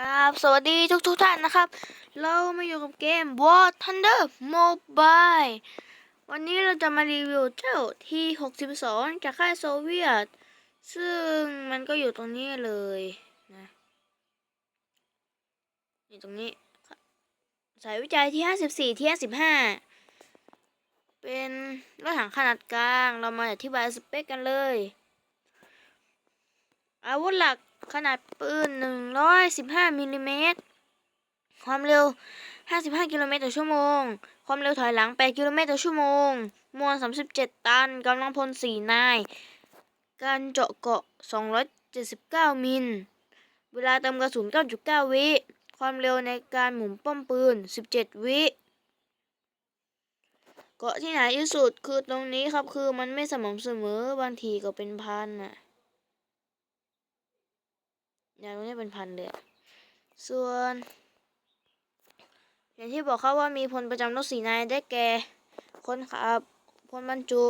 ครับสวัสดีทุกทุกท่านนะครับ เรามาอยู่กับเกม War Thunder Mobile วันนี้เราจะมารีวิวเจ้าที่ 62 จากค่ายโซเวียต ซึ่งมันก็อยู่ตรงนี้เลยนะนี่ตรงนี้ สายวิจัยที่ 54 ที่ 55 เป็นรถถังขนาดกลาง เรามาอธิบายสเปคกันเลย อาวุธหลัก ขนาดปืน 115มิลลิเมตร ความเร็ว 55 กิโลเมตรต่อชั่วโมง ความเร็วถอยหลัง 8 กิโลเมตรต่อชั่วโมง มวล 37 ตัน กำลังพล 4 นาย การเจาะเกาะ 279 มิล เวลาเติมกระสุน 9.9 วิ ความเร็วในการหมุนป้อมปืน 17 วิเกาะที่ไหนที่สุดคือตรงนี้ครับคือมันไม่สม่ำเสมอบางทีก็เป็นพันน่ะ ย่างตรงนี้เป็นพันเลยส่วน อย่างที่บอกครับว่ามีพลประจำรถสีนายได้แก่คนขับพลบรรจุ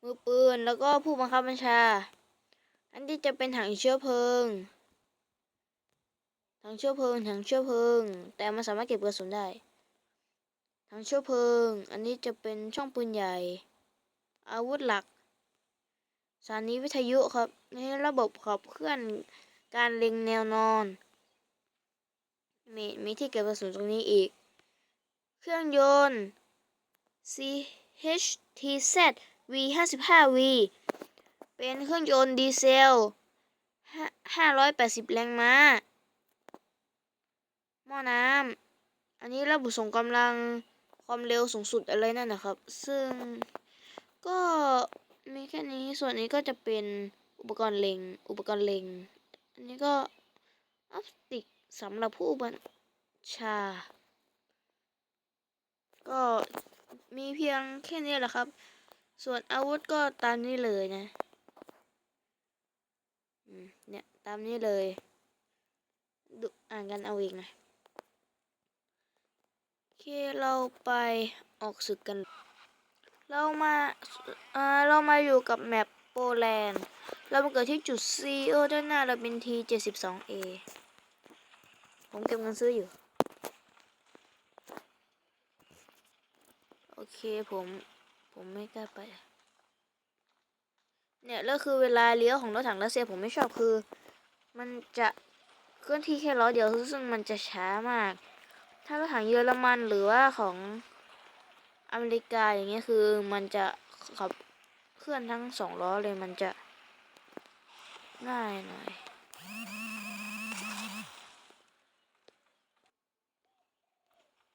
มือปืนแล้วก็ผู้บังคับบัญชา อันที่จะเป็นถังเชื้อเพลิงถังเชื้อเพลิงถังเชื้อเพลิง แต่มันสามารถเก็บกระสุนได้ถังเชื้อเพลิง อันนี้จะเป็นช่องปืนใหญ่ อาวุธหลัก สถานีวิทยุครับ ในระบบขับเคลื่อนการเล็งแนวนอน มีมีที่เก็บกระสุนตรงนี้อีก เครื่องยนต์ CHTZ V55V เป็นเครื่องยนต์ดีเซล 580 แรงม้า หม้อน้ำ อันนี้ระบุส่งกำลังความเร็วสูงสุดอะไรนั่นนะครับ ซึ่งก็ มีแค่นี้ส่วนนี้ก็จะเป็นอุปกรณ์เล็ง อุปกรณ์เล็ง อันนี้ก็ออปติกสำหรับผู้บัญชา ก็มีเพียงแค่นี้แหละครับ ส่วนอาวุธก็ตามนี้เลยนะเนี่ย ตามนี้เลย ดูอ่านกันเอาเองนะโอเคเราไปออกศึกกัน เรามาเอ่อเรามาอยู่กับแมปโปแลนด์ เรามาเกิดที่จุด C โอด้านหน้าเราเป็น T 72 A ผมเก็บเงินซื้ออยู่ โอเคผม ผมไม่กล้าไป เนี่ยแล้วคือเวลาเลี้ยวของรถถังรัสเซียผมไม่ชอบคือ มันจะเคลื่อนที่แค่ล้อเดียวซึ่งมันจะช้ามาก ถ้ารถถังเยอรมันหรือว่าของ อเมริกาอย่างเงี้ยคือมันจะขับเคลื่อนทั้งสองล้อเลยมันจะง่ายหน่อย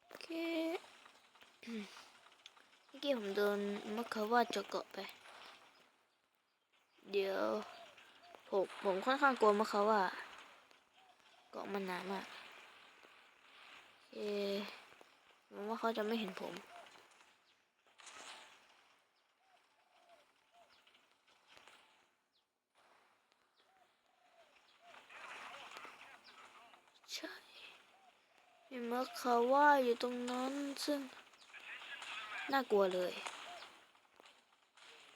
โอเคเมื่อกี้ผมโดนมะเขาว่าจะเกาะไป เดี๋ยวผมผมค่อนข้างกลัวมะเขาว่าเกาะมันหนามากโอเคหวังว่าเขาจะไม่เห็นผม ใช่ มีมะเขาว่าอยู่ตรงนั้นซึ่ง น่ากลัวเลย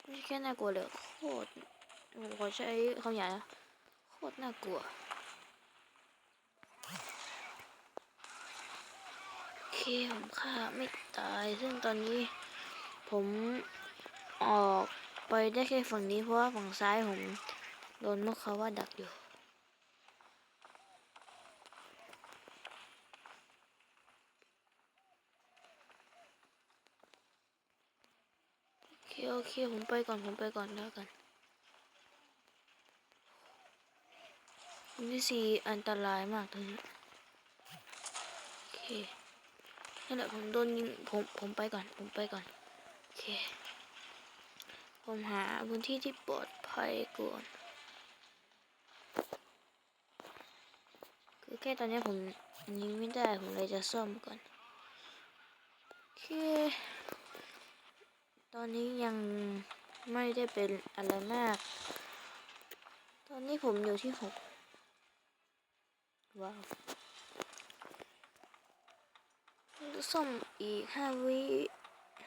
ไม่ใช่แค่น่ากลัวเลยโคตรผมขอใช้คำหยาบนะโคตรน่ากลัวโอเคผมฆ่าไม่ตายซึ่งตอนนี้ ผมออกไปได้แค่ฝั่งนี้เพราะว่าฝั่งซ้ายผมโดนมะเขาว่าดักอยู่ โอ เคโอเค ผมไปก่อน ผมไปก่อนแล้วกันอันที่สี่อันตรายมากตรงนี้โอเคนั่แหละผมโดนยิงผมผมไปก่อน ผมไปก่อน โอเค ผมหาพื้นที่ที่ปลอดภัยก่อน คือแค่ตอนนี้ผมยิงไม่ได้ ผมเลยจะซ่อมก่อน โอเค ตอนนี้ยังไม่ได้เป็นอะไรมาก ตอนนี้ผมอยู่ที่หกว้าวซ่อมอีกห้าวิ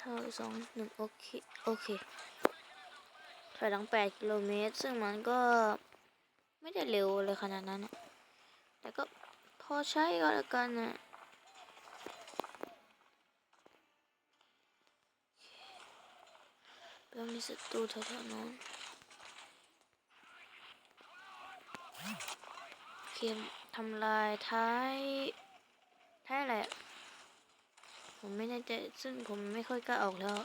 ห้าสองหนึ่งโอเค โอเคถอยหลังแปดกิโลเมตร ซึ่งมันก็ไม่ได้เร็วเลยขนาดนั้น แต่ก็พอใช้ก็แล้วกันนะ เพื่อมีศัตรูแถวๆนั้นเข็มทำลายท้ายท้ายอะไรผมไม่แน่ใจซึ่งผมไม่ค่อยกล้าออกแล้ว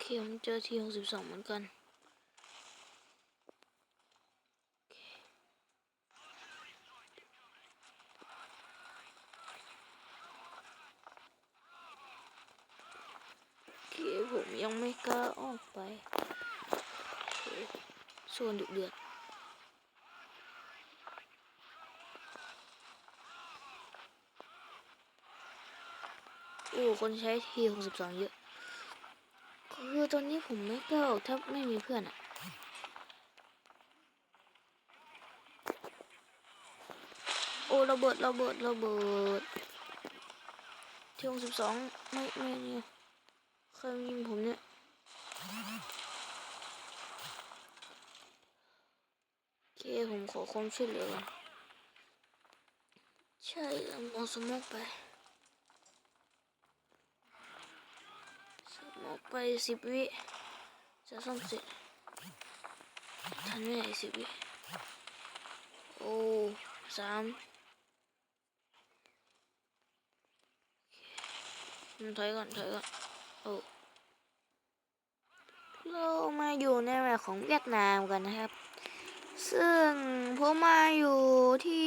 เคผมเจอทีหกสิบสองเหมือนกันโอเคโอเคผมยังไม่กล้าออกไปโอเคส่วนดุเดือดโอ้ คนใช้ทีหกสิบสองเยอะคือตอนนี้ผมไม่กล้าออกถ้าไม่มีเพื่อนอะโอ้ระเบิดระเบิดระเบิดที่หกสิบสองไม่ไม่เนี่ยใครยิงผมเนี่ยโอเคผมขอความช่วยเหลือใช่เอาหมอสมกไป สมก ไปสิบวิจะซ่อมเสร็จทันไหมสิบวิโอ้สามโอเคถอยก่อนถอยก่อนโอ้เรามาอยู่ในแบบของเวียดนามกันนะครับ ซึ่งผมมาอยู่ที่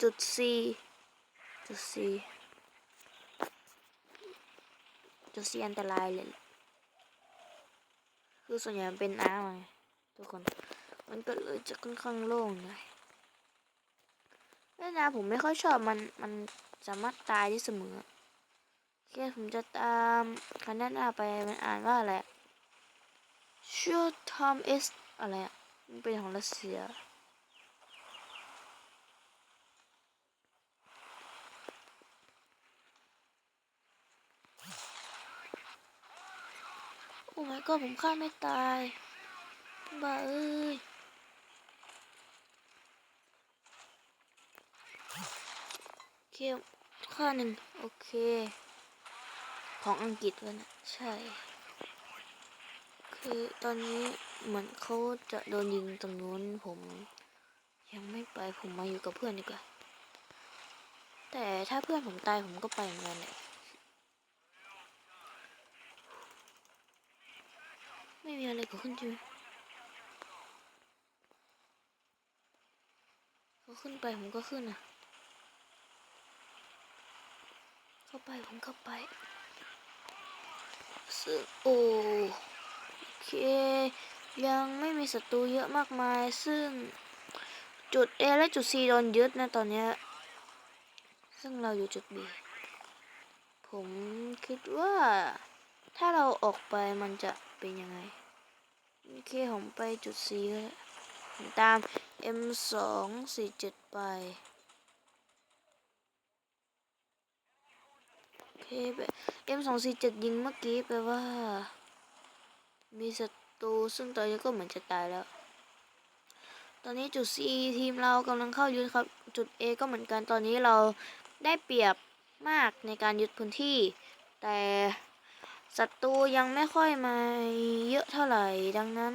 จุด C จุด C จุด C อันตรายเลยลคือส่วนใหญ่เป็นน้ำไงทุกคน มันก็เลยจะค่อนข้างโล่งหน่อยเวียดนาผมไม่ค่อยชอบมันมันสามารถตายได้เสมอโอเคผมจะตามคันนหน้าไปมันอ่านว่าอะไรชูทอมเอสอะไรอะมันเป็นของรัสเซีย โอ้ my god ผมฆ่าไม่ตายบ้าเอ้ยโอเคค่าหนึ่งโอเค ของอังกฤษวะนะใช่ คือตอนนี้เหมือนเขาจะโดนยิงตรงนู้นผม ยังไม่ไปผมมาอยู่กับเพื่อนดีกว่า แต่ถ้าเพื่อนผมตายผมก็ไปเหมือนกันแหละ ไม่มีอะไรเกิดขึ้นใช่ไหมเขาขึ้นไปผมก็ขึ้นอะ เข้าไปผมเข้าไปซึ่งโอเค ยังไม่มีศัตรูเยอะมากมาย ซึ่งจุด A และจุด C โดนยึดนะตอนเนี้ยซึ่งเราอยู่จุด B ผมคิดว่าถ้าเราออกไปมันจะ เป็นยังไงโอเคผมไปจุด C ก็ได้ผมตาม M สองสี่เจ็ดไปโอเคไป M สองสี่เจ็ดยิงเมื่อกี้แปลว่า มีศัตรูซึ่งตอนนี้ก็เหมือนจะตายแล้ว ตอนนี้จุด C ทีมเรากำลังเข้ายึดครับ จุด A ก็เหมือนกันตอนนี้เราได้เปรียบมากในการยึดพื้นที่ แต่ ศัตรูยังไม่ค่อยมาเยอะเท่าไหร่ดังนั้น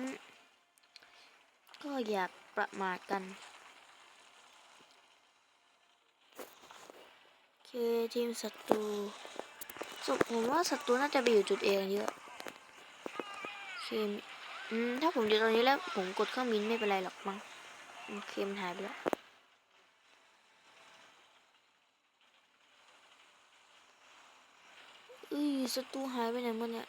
ก็อย่าประมาทกันโอเคทีมศัตรูสมผมว่าศัตรูน่าจะไปอยู่จุดเอกันเยอะเคอืมถ้าผมอยู่ตรงนี้แล้วผมกดเครื่องบินไม่เป็นไรหรอกมั้งโอเคมันหายไปแล้ว เอ้ยศัตรูหายไปไหนหมดเนี่ย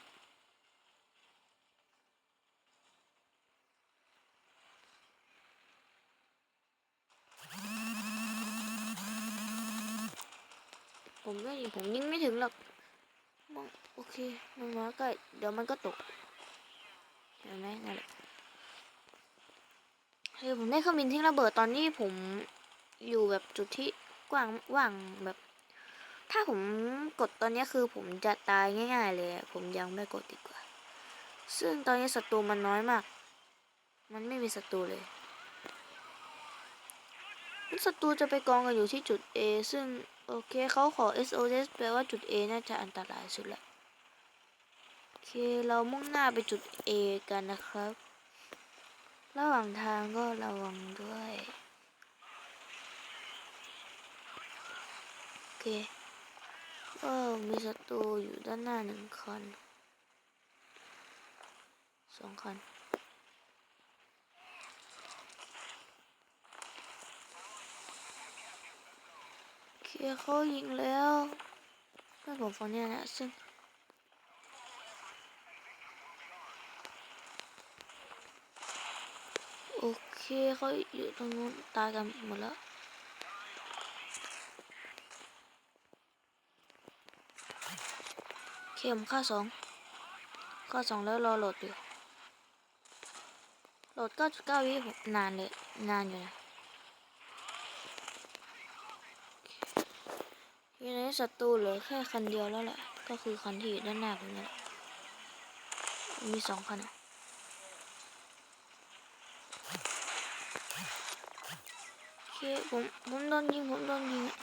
ผมไม่ผมยิงไม่ถึงหรอกมองโอเค มันมาใกล้เดี๋ยวมันก็ตกเห็นไหมนั่นแหละเฮ้ยผมได้เครื่องบินทิ้งระเบิดตอนนี้ผมอยู่แบบจุดที่กว้างว่างแบบ ถ้าผมกดตอนนี้คือผมจะตายง่ายๆเลย ผมยังไม่กดดีกว่า ซึ่งตอนนี้ศัตรูมันน้อยมาก มันไม่มีศัตรูเลยศัตรูจะไปกองกันอยู่ที่จุด A ซึ่งโอเคเขาขอ SOS แปลว่าจุด A น่าจะอันตรายสุดแหละโอเคเรามุ่งหน้าไปจุด A กันนะครับ ระหว่างทางก็ระวังด้วย โอเค ก็มีศัตรูอยู่ด้านหน้าหนึ่งคนสองคันโอเคเขายิงแล้วเพื่อนผมฝั่งเนี้ยนะซึ่งโอเคเขาอยู่ตรงนู้นตายกันหมดแล้ว เข็มค่าสองค่าสองแล้วรอโหลดอยู่ โหลด9.9วิผมนานเลย นานอยู่นะทีนี้ศัตรูเหลือแค่คันเดียวแล้วแหละ ก็คือคันที่อยู่ด้านหน้าผมนี่แหละมีสองคันอะโอเคผมผมโดนยิงผมโดนยิงอะ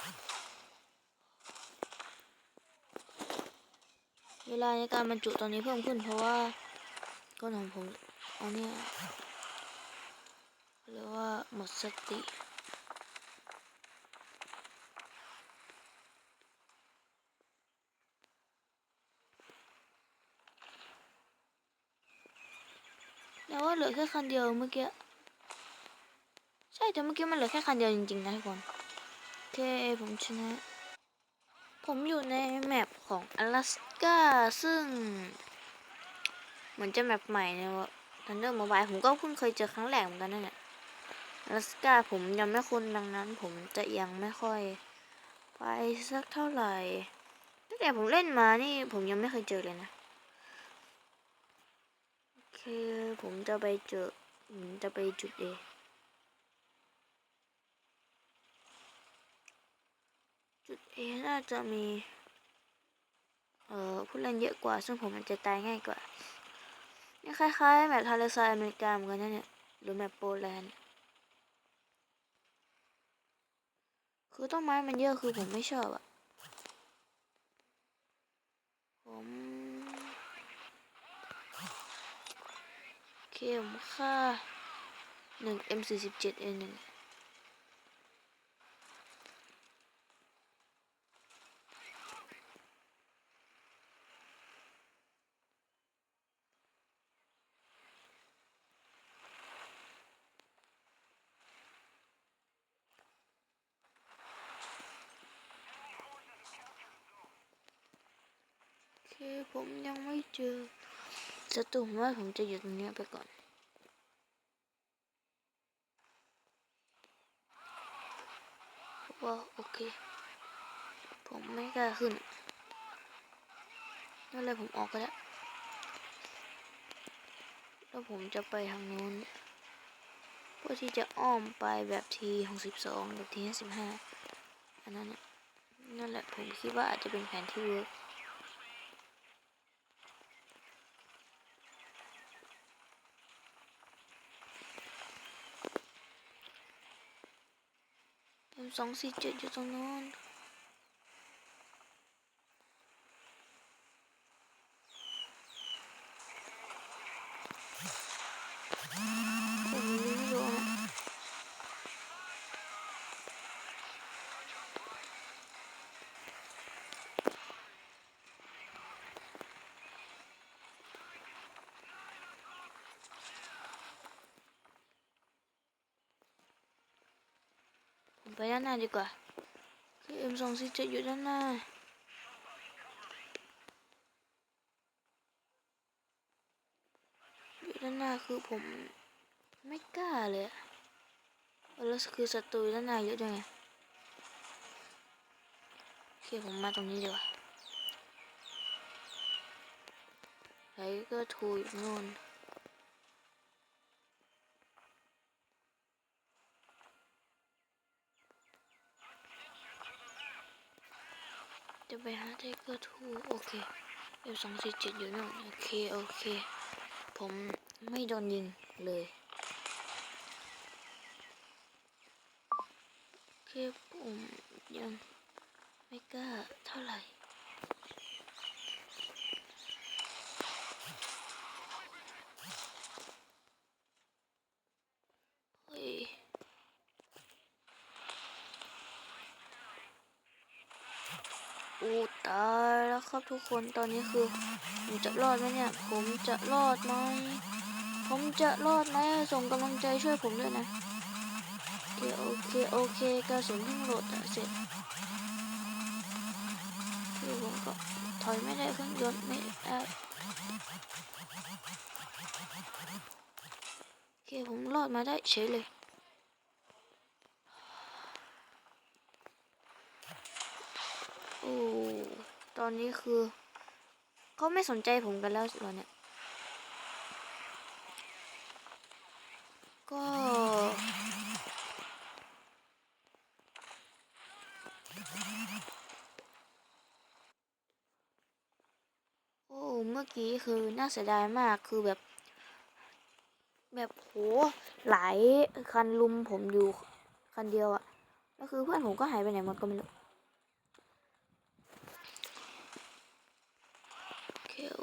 เวลาในการบรรจุตอนนี้เพิ่มขึ้นเพราะว่าก้นของผมเอาเนี่ยเรียกว่าหมดสติแต่ว่าเหลือแค่คันเดียวเมื่อกี้ใช่แต่เมื่อกี้มันเหลือแค่คันเดียวจริงๆนะทุกคนโอเคผมชนะ ผมอยู่ในแมปของอลาสกาซึ่ง เหมือนจะแมปใหม่ในทันเดอร์มบายผมก็เพิ่งเคยเจอครั้งแรกเหมือนกันนั่นแหละอลาสกาผมยังไม่คุ้นดังนั้น ผมจะยังไม่ค่อย ไปสักเท่าไหร่ตั้งแต่ผมเล่นมานี่ ผมยังไม่เคยเจอเลยนะโอเคผมจะไปเจอผมจะไปจุดเอ เอน่าจะมี เอ่อผู้เล่นเยอะกว่า ซึ่งผมมันจะตายง่ายกว่า นี่คล้ายๆแมปทาเลซายอเมริกาเหมือนกันนะเนี่ย หรือแมปโปแลนด์ คือต้นไม้มันเยอะคือผมไม่ชอบอะผมเข้มค่าหนึ่ง M47 A1 คือผมยังไม่เจอศัตรูผมว่าผมจะอยู่ตรงนี้ไปก่อน ว่าโอเค ผมไม่กล้าขึ้นนั่นเลยผมออกก็แล้วแล้วผมจะไปทางนู้นเพื่อที่จะอ้อมไปแบบทีหกสิบสองแบบทีห้าสิบห้าอันนั้นนั่นแหละผมคิดว่าอาจจะเป็นแผนที่เวิร์ก สองสี่เจ็ดอยู่ตรงนู้นผมยิงไม่โดนอะผม ไปด้านหน้าดีกว่าคือเอ็มสองสี่เจอยู่ด้านหน้าอยู่ด้านหน้าคือผมไม่กล้าเลยแล้วคือศัตรูด้านหน้าเยอะด้วยไงโอเคผมมาตรงนี้ดีกว่าไลเกอร์ทูอยู่นู่น จะไปหาเทเกอร์ทูโอเคเอฟสองสี่เจ็ดอยู่นู่นโอเค โอเค ผมไม่โดนยิงเลยโอเคผมยังไม่กล้าเท่าไหร่ เฮ้ย อู้ตายแล้วครับ ทุกคนตอนนี้คือผมจะรอดไหมเนี่ย ผมจะรอดไหมผมจะรอดไหมส่งกำลังใจช่วยผมด้วยนะโอเคโอเคโอเคกระสุนเพิ่งโหลดเสร็จคือผมก็ถอยไม่ได้เครื่องยนต์ไม่ได้โอเคผมรอดมาได้เฉยเลยโอ้ ตอนนี้คือเขาไม่สนใจผมกันแล้วเหรอเนี่ย ก็ โอ้ เมื่อกี้คือน่าเสียดายมากคือแบบ แบบโหหลายคันลุมผมอยู่คันเดียวอะแล้วคือเพื่อนผมก็หายไปไหนหมดก็ไม่รู้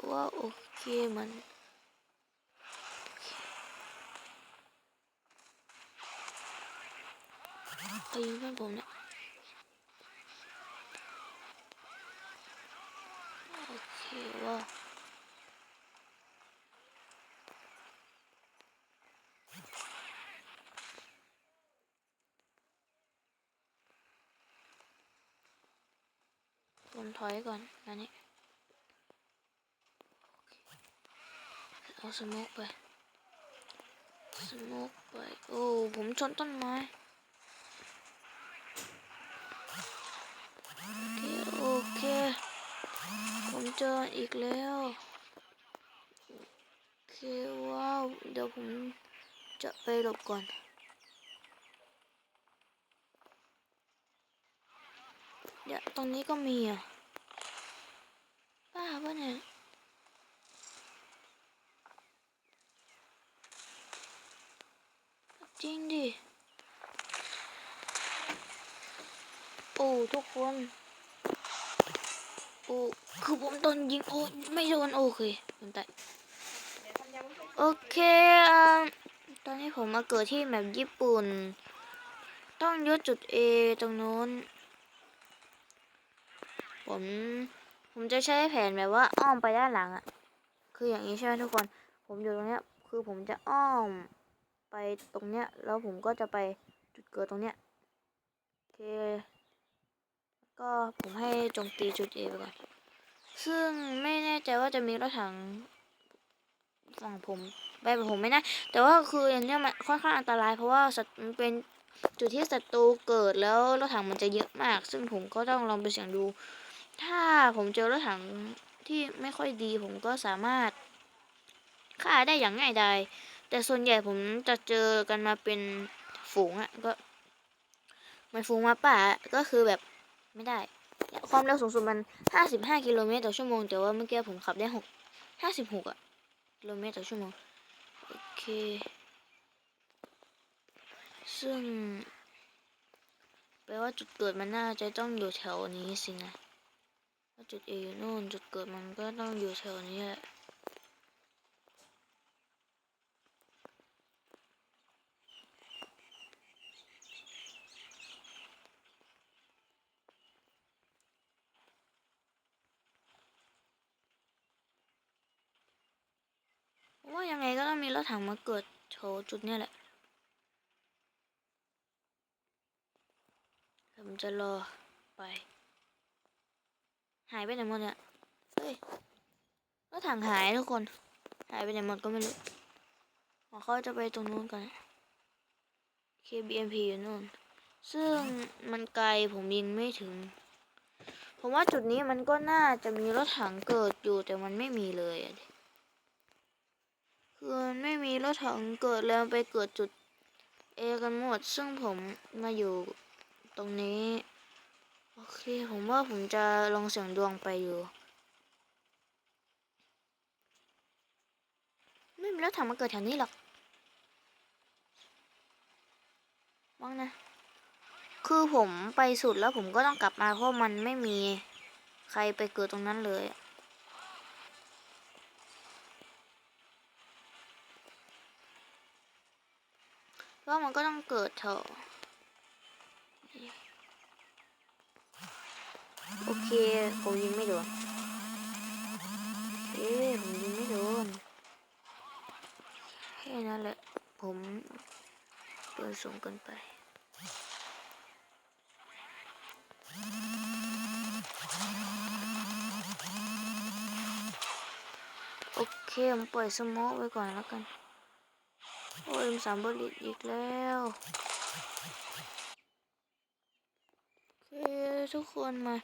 โอ เคว่าโอเคมันใครยิงเพื่อนผมเนี่ยโอเคว่าผมถอยก่อนนะนี่ เอาสโมกไปสโมกไป โอ้ ผมชนต้นไม้โอเคโอเค ผมเจออีกแล้วโอเคว้าว เดี๋ยวผมจะไปหลบก่อนเดี๋ยวตรงนี้ก็มีอะบ้าปะเนี่ย จริงดิโอ้ทุกคนโอ้คือผมโดนยิงโอ้ไม่โดนโอเคผมตายโอเคอตอนนี้ผมมาเกิดที่แมปญี่ปุ่น ต้องยึดจุด A ตรงนู้น ผมผมจะใช้แผนแบบว่าอ้อมไปด้านหลังอะคืออย่างนี้ใช่ไหมทุกคน ผมอยู่ตรงเนี้ยคือผมจะอ้อม ไปตรงเนี้ย แล้วผมก็จะไปจุดเกิดตรงเนี้ยโอเค ก็ผมให้โจมตีจุด A ไปก่อน ซึ่งไม่แน่ใจว่าจะมีรถถังฝั่งผมไปแบบผมไม่แน่แต่ว่าคืออย่างเนี้ยมันค่อนข้างอันตรายเพราะว่ามันเป็นจุดที่ศัตรูเกิดแล้วรถถังมันจะเยอะมาก ซึ่งผมก็ต้องลองไปเสี่ยงดู ถ้าผมเจอรถถังที่ไม่ค่อยดีผมก็สามารถฆ่าได้อย่างง่ายดาย แต่ส่วนใหญ่ผมจะเจอกันมาเป็นฝูงอะ่ะก็มันฝูงมาป่าก็คือแบบไม่ได้ ความเร็วสูงสุดมันห้าสิบห้ากิโลเมตรต่อชั่วโมง แต่ว่าเมื่อกี้ผมขับได้หกห้าสิบหกอะกิโลเมตรต่อชั่วโมง โอเค ซึ่งแปลว่าจุดเกิดมันน่าจะต้องอยู่แถวนี้สินะ จุด A อยู่นู่น จุดเกิดมันก็ต้องอยู่แถวนี้แหละ ผมว่ายัง ไงก็ต้องมีรถถังมาเกิดโชว์จุดนี้แหละผมจะรอไป หายไปไหนหมดเนี่ย เฮ้ยรถถังหายทุกคน หายไปไหนหมดก็ไม่รู้หมอเขาจะไปตรงนู้นกัน KBMP อยู่นู่น ซึ่งมันไกลผมยิงไม่ถึง ผมว่าจุดนี้มันก็น่าจะมีรถถังเกิดอยู่แต่มันไม่มีเลยอะ คือมันไม่มีรถถังเกิดแล้วไปเกิดจุด A กันหมด ซึ่งผมมาอยู่ตรงนี้ โอเค ผมว่าผมจะลองเสี่ยงดวงไปอยู่ ไม่มีรถถังมาเกิดแถวนี้หรอกมั้งนะ คือผมไปสุดแล้วผมก็ต้องกลับมาเพราะมันไม่มีใครไปเกิดตรงนั้นเลยอะ ว่ามันก็ต้องเกิดเถอะโอเคผมยิงไม่โดนเอ๊ผมยิงไม่โดนแค่นั้นแหละผมปืนสูงเกินไปโอเคผมปล่อยสโมกไว้ก่อนแล้วกัน โอ้ยสามบริตอีกแล้วโอเคทุกคนมา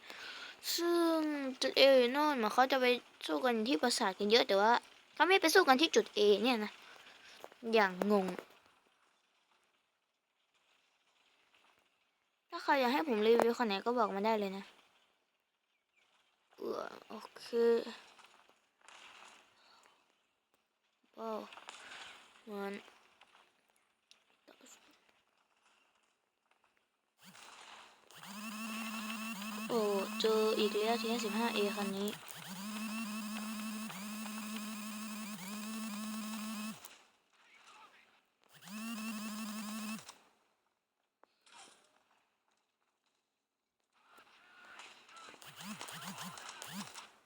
ซึ่งจุดเออยู่โน่นมือนเขาจะไปสู้กันที่ปราสาทกันเยอะแต่ว่าเขาไม่ไปสู้กันที่จุดเอเนี่ยนะ อย่างงง ถ้าใครอยากให้ผมรีวิวคนไหนก็บอกมาได้เลยนะเออโอเคว้าวมือน โอ้เจออีกแล้วทีสิบห้าเอคันนี้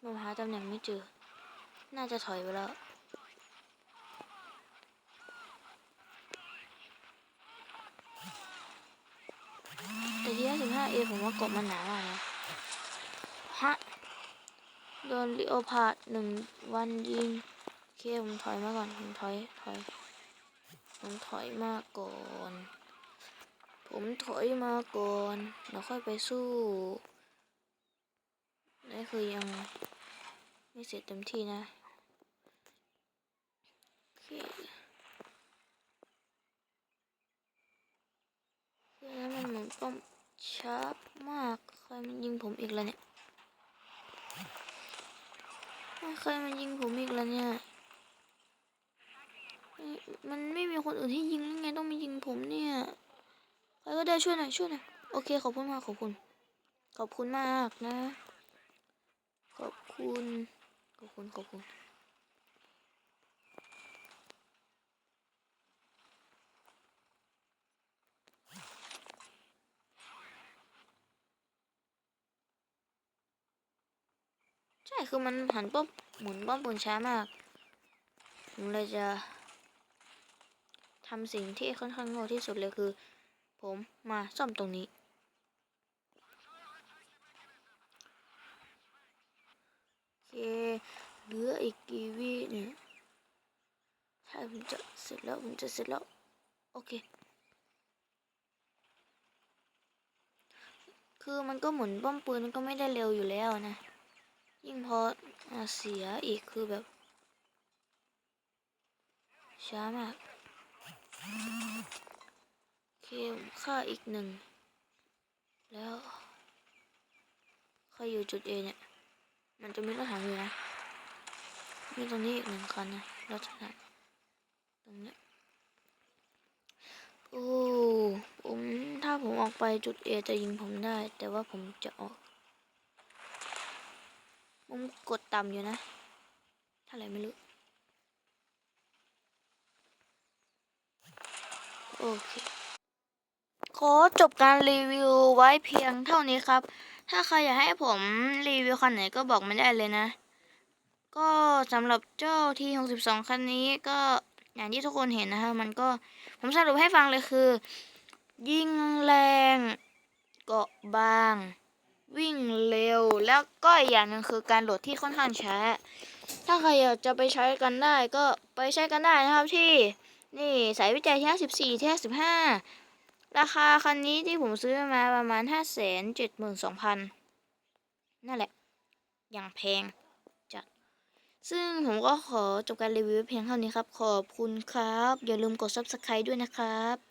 ผมหาตำแหน่งไม่เจอ น่าจะถอยไปแล้ว แต่ที่สิบห้าเอ ผมว่ากบมันหนามากนะฮะโดนลิโอพาดหนึ่งวันยิงเคผมถอยมาก่อนผมถอยถอยผมถอยมาก่อน ผมถอยมาก่อนแล้วค่อยไปสู้นี่คือยังไม่เสร็จเต็มที่นะโอเคคือมันเหมือนต้อง ช้ามากใครมันยิงผมอีกแล้วเนี่ยใครมันยิงผมอีกแล้วเนี่ย มันไม่มีคนอื่นที่ยิงแล้วไงต้องมายิงผมเนี่ย ใครก็ได้ช่วยหน่อยช่วยหน่อยโอเคขอบคุณมากขอบคุณ ขอบคุณมากนะ ขอบคุณ ขอบคุณขอบคุณ ช่คือมันหันป้อมหมุนป้อมปืนช้ามากผมเลยจะทำสิ่งที่ค่อนข้างโง่ที่สุดเลยคือ ผมมาซ่อมตรงนี้ โอเค เหลืออีกกี่วิเนี่ยใช่ผมจะเสร็จแล้วผมจะเสร็จแล้ว โอเค คือมันก็หมุนป้อมปืนมันก็ไม่ได้เร็วอยู่แล้วนะ ยิ่งพอมาเสียอีกคือแบบ ช้ามากเคผมฆ่าอีกหนึ่ง แล้วใครอยู่จุดเอเนี่ย มันจะมีรถถังอยู่นะ มีตรงนี้อีกหนึ่งคันนะรถถังตรงเนี้ยโอ้ผมถ้าผมออกไปจุดเอจะยิงผมได้ แต่ว่าผมจะออก ผมกดต่ำอยู่นะเท่าไหร่ไม่รู้ โอเคขอจบการรีวิวไว้เพียงเท่านี้ครับ ถ้าใครอยากให้ผมรีวิวคันไหนก็บอกมาได้เลยนะ ก็สำหรับเจ้าที62 คันนี้ก็อย่างที่ทุกคนเห็นนะคะ มันก็ผมสรุปให้ฟังเลยคือ ยิ่งแรงเกาะบาง วิ่งเร็ว แล้วก็อีกอย่างหนึ่งคือการโหลดที่ค่อนข้างช้า ถ้าใครอยากจะไปใช้กันได้ก็ไปใช้กันได้นะครับที่นี่สายวิจัยที่ 54 ที่ 55 ราคาคันนี้ที่ผมซื้อมาประมาณ 5 7 2 0 0 0 นั่นแหละ อย่างแพงจัด ซึ่งผมก็ขอจบการรีวิวเพียงเท่านี้ครับ ขอบคุณครับ อย่าลืมกด subscribe ด้วยนะครับ